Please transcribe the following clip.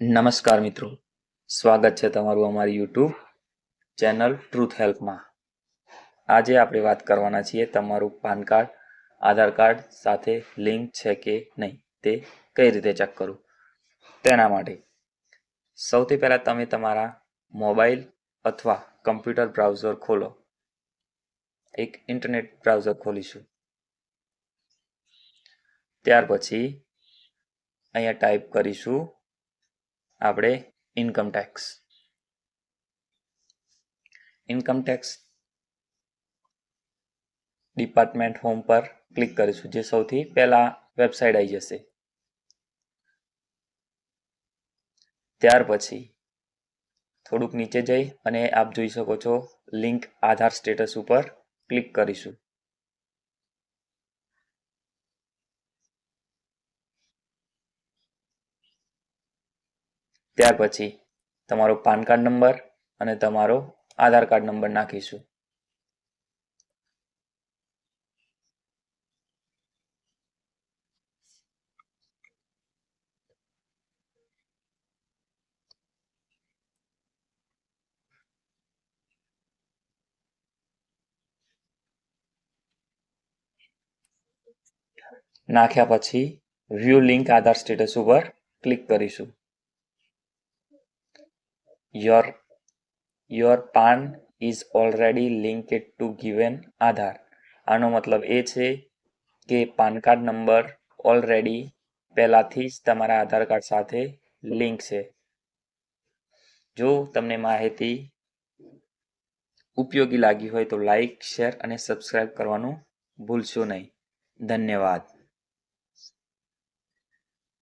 નમસ્કાર મિત્રો. સ્વાગત છે તમારું અમારી યુટ્યુબ ચેનલ ટ્રુથ હેલ્પમાં આજે આપણે વાત કરવાના છીએ તમારું પાન કાર્ડ, આધાર કાર્ડ સાથે લિંક છે કે નહીં તે કઈ રીતે ચેક કરવું? તેના માટે. સૌથી પહેલાં તમે તમારા મોબાઈલ અથવા કમ્પ્યુટર બ્રાઉઝર ખોલો. એક ઇન્ટરનેટ બ્રાઉઝર ખોલીશું. ત્યાર પછી અહીંયા ટાઈપ કરીશું આપણે income tax income tax department home પર ક્લિક કરીશું, જે સૌથી પહેલા વેબસાઇટ આવી જશે. ત્યાર પછી થોડુંક નીચે જઈ અને આપ જોઈ શકો છો લિંક આધાર સ્ટેટસ ઉપર ક્લિક કરીશું. ત્યાર પછી તમારો પાન કાર્ડ નંબર અને તમારો આધાર કાર્ડ નંબર નાખીશું. નાખ્યા પછી વ્યૂ લિંક આધાર સ્ટેટસ ઉપર ક્લિક કરીશું. Your your PAN is already linked to given Aadhaar આનો મતલબ એ છે કે પાન કાર્ડ નંબર ઓલરેડી પહેલાથી જ તમારા આધાર કાર્ડ સાથે લિંક છે. જો તમને માહિતી ઉપયોગી લાગી હોય તો લાઈક શેર અને સબસ્ક્રાઈબ કરવાનું ભૂલશો નહીં. ધન્યવાદ.